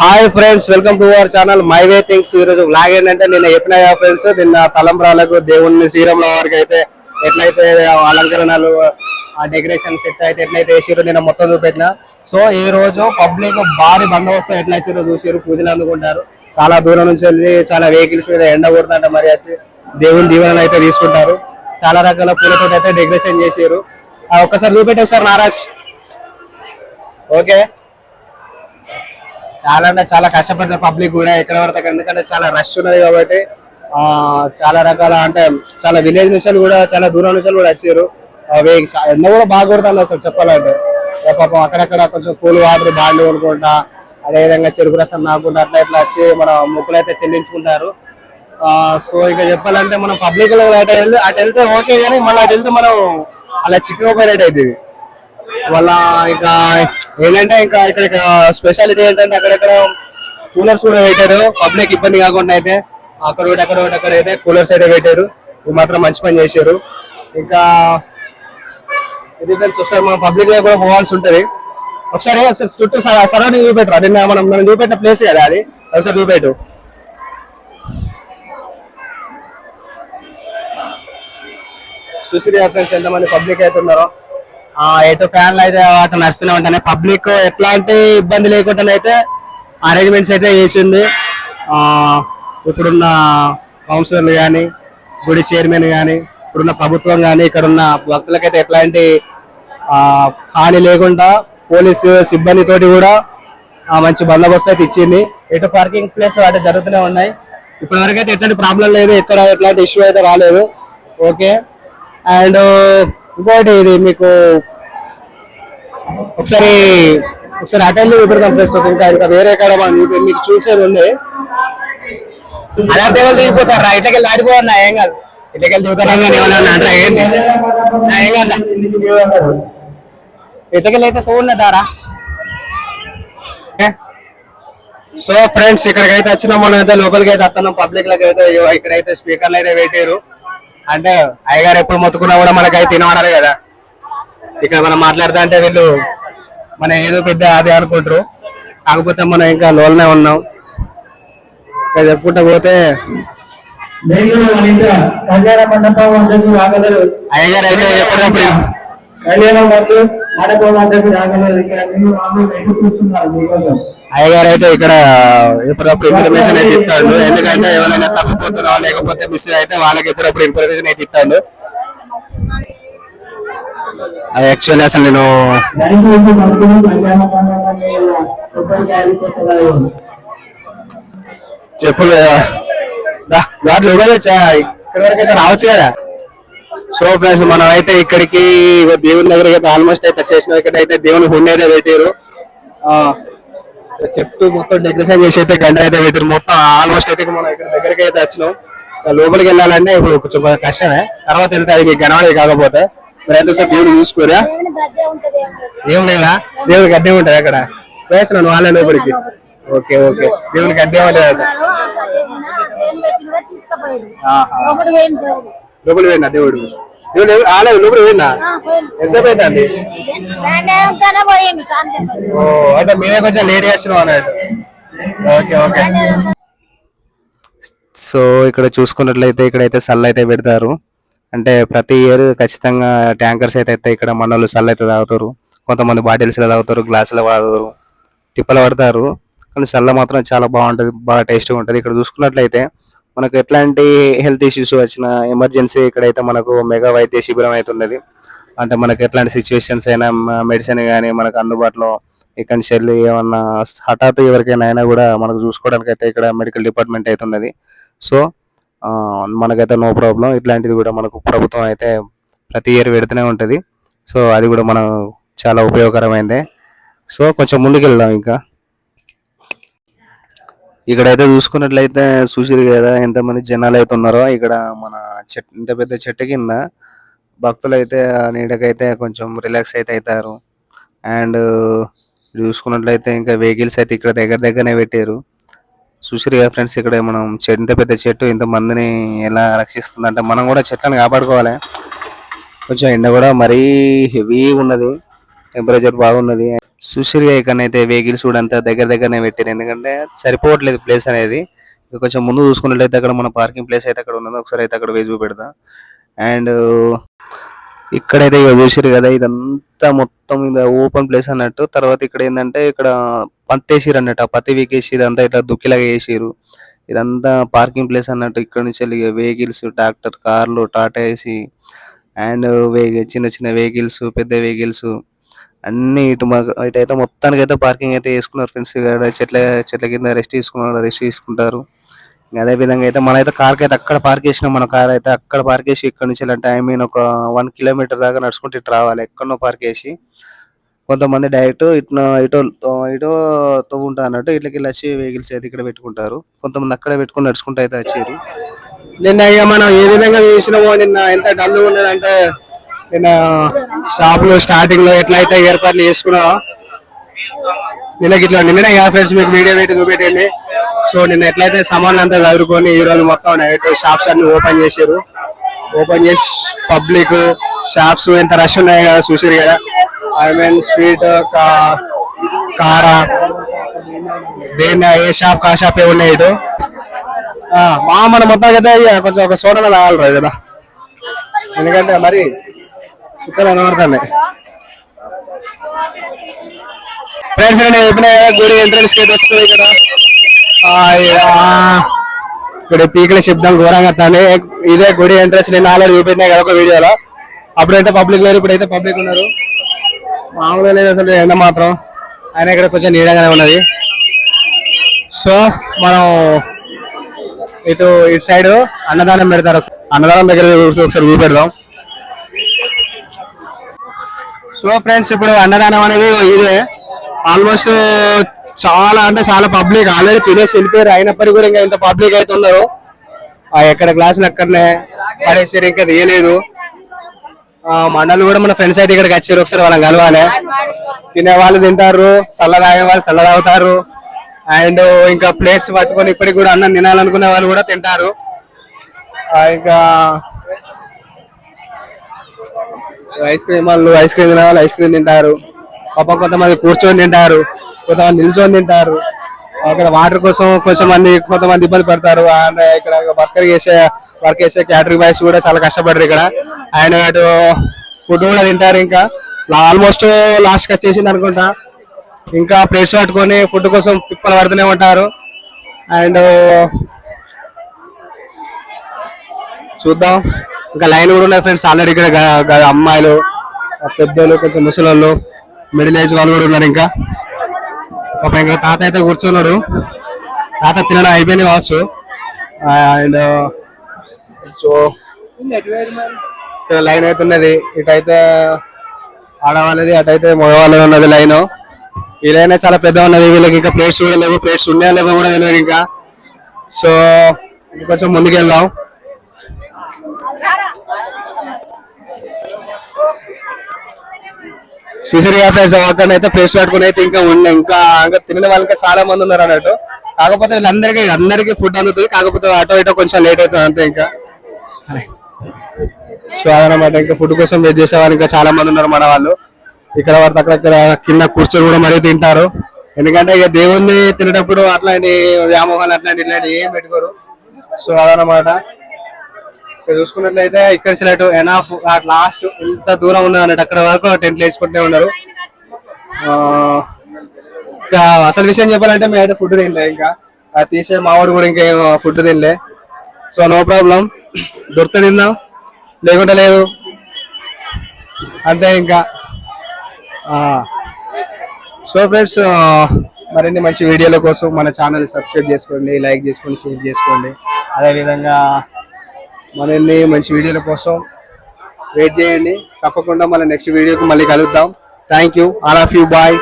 Hi friends welcome to our channel my way things ఈ రోజు blog ఏంటంటే నిన్న చెప్పిన ఫ్రెండ్స్ నిన్న తలంబ్రాలకు దేవుణ్ణి శ్రీరంలో వారికి అయితే ఎట్లయితే అలంకరణలు ఆ డెకరేషన్ సెట్ అయితే ఎట్లయితే వేసిరో నిన్న మొత్తం చూపెట్టిన. సో ఈ రోజు పబ్లిక్ భారీ బందోబస్తు ఎట్లా ఇచ్చారో చూసారు పూజలు అందుకుంటారు. చాలా దూరం నుంచి వెళ్ళి చాలా వెహికల్స్ మీద ఎండ కొడుతుంటే మరి వచ్చి దేవుని దీవెనలు అయితే తీసుకుంటారు. చాలా రకాల పూలతో అయితే డెకరేషన్ చేసారు ఒక్కసారి చూపెట్టారు సార్ నారాజ్. ఓకే చాలా అంటే చాలా కష్టపడిన పబ్లిక్ కూడా ఎక్కడ పడితే అక్కడ. ఎందుకంటే చాలా రష్ ఉన్నది కాబట్టి చాలా రకాల అంటే చాలా విలేజ్ నుంచి కూడా చాలా దూరం నుంచి కూడా వచ్చారు. వే- ఎండ కూడా బాగా కొడుతుంది అసలు చెప్పాలంటే. పాపం అక్కడక్కడ కొంచెం కూల్ వాటర్ బాండి కొనుక్కుంటా అదేవిధంగా చెరుకు రసం నాకుండా అట్లా ఇట్లా వచ్చి మన ముక్కులు అయితే చెల్లించుకుంటారు. సో ఇక చెప్పాలంటే మనం పబ్లిక్లో అటు వెళ్తే అటు వెళ్తే ఓకే కానీ మళ్ళీ అటు వెళ్తే మనం అలా చిక్కుపోయినట్టు అవుతుంది. వాళ్ళ ఇంకా ఏంటంటే ఇంకా ఇక్కడ స్పెషాలిటీ ఏంటంటే అక్కడక్కడ కూలర్స్ కూడా పెట్టారు. పబ్లిక్ ఇబ్బంది కాకుండా అయితే అక్కడ ఒకటి అక్కడ ఒకటి అక్కడ అయితే కూలర్స్ అయితే పెట్టారు. ఇది మాత్రం మంచి పని చేశారు. ఇంకా ఇది ఫ్రెండ్స్ ఒకసారి మనం పబ్లిక్లో కూడా పోవాల్సి ఉంటది. ఒకసారి ఒకసారి చుట్టూ సరౌండింగ్ చూపెట్టరు. అది మనం మనం చూపెట్టిన ప్లేస్ కదా అది. ఒకసారి చూపెట్టు. చూసిరి ఫ్రెండ్స్ ఎంతమంది పబ్లిక్ అయితే ఉన్నారో. ఎటు ఫ్యాన్లు అయితే అటు నడుస్తూనే ఉంటాయి. పబ్లిక్ ఎట్లాంటి ఇబ్బంది లేకుండా అయితే అరేంజ్మెంట్స్ అయితే చేసింది. ఇప్పుడున్న కౌన్సిలర్లు కానీ గుడి చైర్మన్ కానీ ఇప్పుడున్న ప్రభుత్వం కానీ ఇక్కడున్న భక్తులకైతే ఎట్లాంటి హాని లేకుండా పోలీసు సిబ్బందితోటి కూడా మంచి బందోబస్తు అయితే ఇచ్చింది. ఎటు పార్కింగ్ ప్లేస్ అటు జరుగుతూనే ఉన్నాయి. ఇప్పటి వరకు అయితే ఎట్లాంటి ప్రాబ్లం లేదు. ఎక్కడ ఎట్లాంటి ఇష్యూ అయితే రాలేదు. ఓకే అండ్ ఇంకోటి ఇది మీకు ఒకసారి ఒకసారి అటెండ్ చూపెడతాం ఫ్రెండ్స్ ఇంకా ఇంకా వేరే కాడ మీకు- మీకు చూసేది ఉంది. అలా టేబుల్ దిగిపోతారా ఇట్లకెళ్ళి నా ఏం కాదు. ఇట్లకెళ్ళి దిగుతారా కానీ ఏమన్నా అంటారా ఏంటి నా ఏం కాదు ఇట్లకెళ్ళి అయితే తోడున్నదారా సో ఫ్రెండ్స్ ఇక్కడికైతే వచ్చినాం మనం అయితే లోపలికి అయితే వస్తున్నాం పబ్లిక్ లకి అయితే ఇక్కడైతే స్పీకర్లు అయితే పెట్టారు అంటే అయ్యగారు ఎప్పుడు మొత్తుకున్నా కూడా మనకైతే తినమన్నారు కదా. ఇక్కడ మనం మాట్లాడుతా అంటే వీళ్ళు మన ఏదో పెద్ద అది అనుకుంటారు. కాకపోతే మనం ఇంకా లోనే ఉన్నాం. ఇంకా చెప్పుకుంటా పోతే అయ్యగారు అయితే ఎప్పుడప్పుడు ఇక్కడ ఆమె మీకోసం అయ్యగారు అయితే ఇక్కడ ఎప్పుడప్పుడు ఇన్ఫర్మేషన్ అయితే ఇస్తాడు ఎందుకంటే ఎవరైనా తప్పిపోతున్నా లేకపోతే మిస్ అయితే వాళ్ళకి ఎప్పుడప్పుడు ఇన్ఫర్మేషన్ అయితే ఇస్తాడు అది యాక్చువల్లీ అసలు నేను చెప్పు వాటిలో వచ్చా ఇక్కడ వరకు అయితే రావచ్చు కదా సో ఫ్రెండ్స్ మనం అయితే ఇక్కడికి దేవుని దగ్గరికి అయితే ఆల్మోస్ట్ అయితే చేసిన ఇక్కడ అయితే దేవుని హుండి అయితే పెట్టారు చెట్టు మొత్తం డెకరేషన్ చేసి అయితే గంట అయితే పెట్టారు మొత్తం ఆల్మోస్ట్ అయితే మనం ఇక్కడ దగ్గరికి అయితే వచ్చినాం. లోపలికి వెళ్ళాలంటే ఇప్పుడు కొంచెం కష్టమే. తర్వాత వెళ్తే అది మీకు కనబడేది కాకపోతే. మరి అయితే ఒకసారి దేవుడు చూసుకోరా? ఏం లేదు. దేవుడికి అద్దె ఉంటుంది అక్కడ. వేసినాను వాళ్ళ లోపలికి ఓకే ఓకే. దేవునికి అద్దె ఉంటుంది లోపలికి పోయినా దేవుడు? దేవుడు ఆలే లోపల పోయినా. ఎంతసేపు అవుతుంది? చెప్పండి. ఓ అంటే మేమే కొంచెం లేట్ చేస్తున్నాం అన్నట్టు. Okay okay. సో ఇక్కడ చూసుకున్నట్లయితే ఇక్కడైతే సల్ అయితే పెడతారు. అంటే ప్రతి ఇయర్ ఖచ్చితంగా ట్యాంకర్స్ అయితే అయితే ఇక్కడ మనోళ్ళు సల్ అయితే తాగుతారు. కొంతమంది బాటిల్స్లో తాగుతారు గ్లాసులో తాగుతారు తిప్పలు పడతారు. కానీ సల్ల మాత్రం చాలా బాగుంటుంది బాగా టేస్ట్గా ఉంటుంది. ఇక్కడ చూసుకున్నట్లయితే మనకు ఎట్లాంటి హెల్త్ ఇష్యూస్ వచ్చిన ఎమర్జెన్సీ ఇక్కడైతే మనకు మెగా వైద్య శిబిరం అయితే ఉన్నది. అంటే మనకు ఎట్లాంటి సిచ్యువేషన్స్ అయినా మెడిసిన్ కానీ మనకు అందుబాటులో ఇక్కడి నుంచి వెళ్ళి ఏమన్నా హఠాత్తు ఎవరికైనా అయినా కూడా మనకు చూసుకోవడానికి అయితే ఇక్కడ మెడికల్ డిపార్ట్మెంట్ అయితే ఉన్నది. సో మనకైతే నో ప్రాబ్లం ఇట్లాంటిది కూడా మనకు ప్రభుత్వం అయితే ప్రతి ఇయర్ పెడుతూనే ఉంటుంది. సో అది కూడా మనం చాలా ఉపయోగకరమైందే. సో కొంచెం ముందుకు వెళ్దాం ఇంకా. ఇక్కడైతే చూసుకున్నట్లయితే చూసిరు కదా ఎంతమంది జనాలు అయితే ఉన్నారో ఇక్కడ మన చెట్టు ఇంత పెద్ద చెట్టు కింద భక్తులు అయితే ఆ నీడకైతే కొంచెం రిలాక్స్ అయితే అవుతారు అండ్ చూసుకున్నట్లయితే ఇంకా వెహికల్స్ అయితే ఇక్కడ దగ్గర దగ్గరనే పెట్టారు. చూసిరు కదా ఫ్రెండ్స్ ఇక్కడ మనం చెట్టు ఇంత పెద్ద చెట్టు ఇంత మందిని ఎలా రక్షిస్తుంది అంటే మనం కూడా చెట్లను కాపాడుకోవాలి. కొంచెం ఎండ కూడా మరీ హెవీ ఉన్నది. టెంపరేచర్ బాగున్నది. చూసిరుగా ఇక్కడనైతే వెహికల్స్ కూడా అంతా దగ్గర దగ్గరనే పెట్టారు. ఎందుకంటే సరిపోవట్లేదు ప్లేస్ అనేది. కొంచెం ముందు చూసుకున్నట్లయితే అక్కడ మన పార్కింగ్ ప్లేస్ అయితే అక్కడ ఉన్నది. ఒకసారి అయితే అక్కడ వేసి చూపెడతా. అండ్ ఇక్కడైతే ఇక చూసిరు కదా ఇదంతా మొత్తం ఇది ఓపెన్ ప్లేస్ అన్నట్టు. తర్వాత ఇక్కడ ఏంటంటే ఇక్కడ పత్తి అన్నట్టు. ఆ పత్తి వీకేసి ఇదంతా ఇట్లా దుక్కిలాగా వేసిరు ఇదంతా పార్కింగ్ ప్లేస్ అన్నట్టు ఇక్కడ నుంచి వెళ్ళి వెహికల్స్ ట్రాక్టర్ కార్లు టాటా ఏసీ అండ్ చిన్న చిన్న వెహికల్స్ పెద్ద వెహికల్స్. అన్ని ఇటు ఇటైతే ఇటు అయితే మొత్తానికి అయితే పార్కింగ్ అయితే వేసుకున్నారు ఫ్రెండ్స్ ఇక్కడ చెట్ల చెట్ల కింద రెస్ట్ తీసుకున్నారు రెస్ట్ తీసుకుంటారు. ఇంకా అదే విధంగా అయితే మన అయితే కార్కి అయితే అక్కడ పార్క్ చేసినాం మన. కార్ అయితే అక్కడ పార్క్ చేసి ఇక్కడ నుంచి అంటే ఐ మీన్ ఒక వన్ కిలోమీటర్ దాకా నడుచుకుంటూ ఇటు రావాలి. ఎక్కడో పార్క్ చేసి. కొంతమంది డైరెక్ట్ ఇటు ఇటో ఇటో తవ్వుంటా అన్నట్టు ఇట్లకి వెళ్ళి వచ్చి వెహికల్స్ అయితే ఇక్కడ పెట్టుకుంటారు. కొంతమంది అక్కడే పెట్టుకుని నడుచుకుంటూ అయితే వచ్చారు నిన్న అయ్యా మనం ఏ విధంగా చేసినామో నిన్న ఎంత డల్ ఉన్నదంటే నిన్న షాప్లో స్టార్టింగ్లో ఎట్లయితే ఏర్పాట్లు చేసుకున్నామో నిన్న ఇట్లా నిన్ననే కదా ఫ్రెండ్స్ మీకు వీడియో పెట్టి చూపెట్టింది. సో నిన్న ఎట్లయితే సామాన్లు అంతా చదువుకొని ఈ రోజు మొత్తం షాప్స్ అన్ని ఓపెన్ చేశారు ఓపెన్ చేసి పబ్లిక్ షాప్స్ ఎంత రష్ ఉన్నాయి కదా చూసారు కదా. ఐ మీన్ స్వీట్ కారా దేని ఏ షాప్ కా షాప్ ఏ ఉన్నాయి ఇటు? ఆ, మా మన మొత్తం అయితే ఇక కొంచెం ఒక సోడా తాగాలి కదా ఎందుకంటే మరి చుక్కలు కనబడుతున్నాయి ఫ్రెండ్స్ నేను చెప్పిన గుడి ఎంట్రన్స్కి అయితే వస్తుంది ఇక్కడ ఇప్పుడు ఇక్కడ పీకల శబ్దం ఘోరంగా ఇదే గుడి ఎంట్రన్స్ నేను ఆల్రెడీ చూపించినా కదా ఒక వీడియోలో. అప్పుడైతే పబ్లిక్ లేరు ఇప్పుడైతే పబ్లిక్ ఉన్నారు. మామూలుగా లేదు అసలు ఎండ మాత్రం. ఆయన ఇక్కడ కొంచెం నీడగానే ఉన్నది. సో మనం ఇటు ఇటు సైడ్ అన్నదానం పెడతారు. ఒకసారి. అన్నదానం దగ్గర ఒకసారి చూపెడదాం. సో ఫ్రెండ్స్ ఇప్పుడు అన్నదానం అనేది ఇదే. ఆల్మోస్ట్ చాలా అంటే చాలా పబ్లిక్. ఆల్రెడీ తినేసి వెళ్ళిపోయారు. అయినప్పటికీ కూడా ఇంకా ఇంత పబ్లిక్ అయితే ఉన్నారు ఎక్కడ గ్లాసులు అక్కడనే పడేసారు. ఇంకా తీయలేదు. మండలు కూడా మన ఫ్రెండ్స్ అయితే ఇక్కడికి వచ్చారు. ఒకసారి వాళ్ళని కలవాలి. తినే వాళ్ళు తింటారు. చల్ల తాగే వాళ్ళు చల్ల తాగుతారు. అండ్ ఇంకా ప్లేట్స్ పట్టుకొని ఇప్పటికి కూడా అన్నం తినాలనుకునే వాళ్ళు కూడా తింటారు. ఇంకా ఐస్ క్రీమ్ వాళ్ళు ఐస్ క్రీమ్ తినాలి ఐస్ క్రీమ్ తింటారు. పాప కొంతమంది కూర్చొని తింటారు కొంతమంది నిల్చొని తింటారు. అక్కడ వాటర్ కోసం కొంచెం మంది కొంతమంది ఇబ్బంది పడతారు. అండ్ ఇక్కడ వర్కర్ చేసే వర్క్ చేసే క్యాటరింగ్ బాయ్స్ కూడా చాలా కష్టపడరు ఇక్కడ. అండ్ అటు ఫుడ్ కూడా తింటారు ఇంకా. ఆల్మోస్ట్ లాస్ట్ వచ్చేసింది అనుకుంటా. ఇంకా ప్లేట్స్ పట్టుకొని ఫుడ్ కోసం తిప్పలు పడుతూనే ఉంటారు. అండ్ చూద్దాం. ఇంకా లైన్ కూడా ఉన్నారు ఫ్రెండ్స్. ఆల్రెడీ ఇక్కడ అమ్మాయిలు పెద్దలు కొంచెం ముసలోళ్ళు మిడిల్ ఏజ్ వాళ్ళు కూడా ఉన్నారు ఇంకా. ఒక ఇంకా తాత అయితే కూర్చున్నాడు. తాత తినడం అయిపోయింది కావచ్చు. అండ్ సో ఇక్కడ లైన్ అయితే ఉన్నది. ఇటైతే ఆడవాళ్ళది అటైతే మగవాళ్ళది ఉన్నది లైన్. ఈ లైన్ చాలా పెద్ద ఉన్నది. వీళ్ళకి ఇంకా ప్లేట్స్ కూడా లేవు. ప్లేట్స్ ఉన్నాయా లేవో కూడా తెలియదు ఇంకా. సో కొంచెం ముందుకెళ్దాం. వెళ్దాం చూసారు ఫ్రెండ్స్ అయితే ప్లేస్ పెట్టుకుని అయితే ఇంకా ఉన్నాయి ఇంకా ఇంకా తినే వాళ్ళకి చాలా మంది ఉన్నారు అన్నట్టు. కాకపోతే వీళ్ళందరికీ అందరికీ ఫుడ్ అందుతుంది. కాకపోతే ఆటో ఇటో కొంచెం లేట్ అవుతుంది అంతే ఇంకా. సో అదనమాట ఇంకా ఫుడ్ కోసం వెయిట్ చేసే వాళ్ళు ఇంకా చాలా మంది ఉన్నారు మన వాళ్ళు. ఇక్కడ పడితే అక్కడ కింద కూర్చొని కూడా మరీ తింటారు. ఎందుకంటే ఇక దేవుణ్ణి తినేటప్పుడు అట్లాంటి వ్యామోహాలు అట్లాంటి ఇట్లాంటి ఏం పెట్టుకోరు. సో అదనమాట. ఇక్కడ చూసుకున్నట్లయితే ఇక్కడ సెలెక్ట్ ఎనాఫ్ లాస్ట్ ఎంత దూరం ఉన్నది అన్నట్టు అక్కడ వరకు టెంట్లు వేసుకుంటూనే ఉన్నారు. ఇంకా అసలు విషయం చెప్పాలంటే మేము అయితే ఫుడ్ తినలే ఇంకా. అది తీసే మావాడు కూడా ఇంకా ఫుడ్ తినలే. So no problem. దొరికితే తిందాం. లేకుంటే లేదు. అంతే ఇంకా. సో ఫ్రెండ్స్ మరిన్ని మంచి వీడియోల కోసం మన ఛానల్ సబ్స్క్రైబ్ చేసుకోండి లైక్ చేసుకోండి షేర్ చేసుకోండి. అదేవిధంగా మనల్ని మంచి వీడియోల కోసం వెయిట్ చేయండి. తప్పకుండా మళ్ళీ నెక్స్ట్ వీడియోకి మళ్ళీ కలుద్దాం. Thank you all of you bye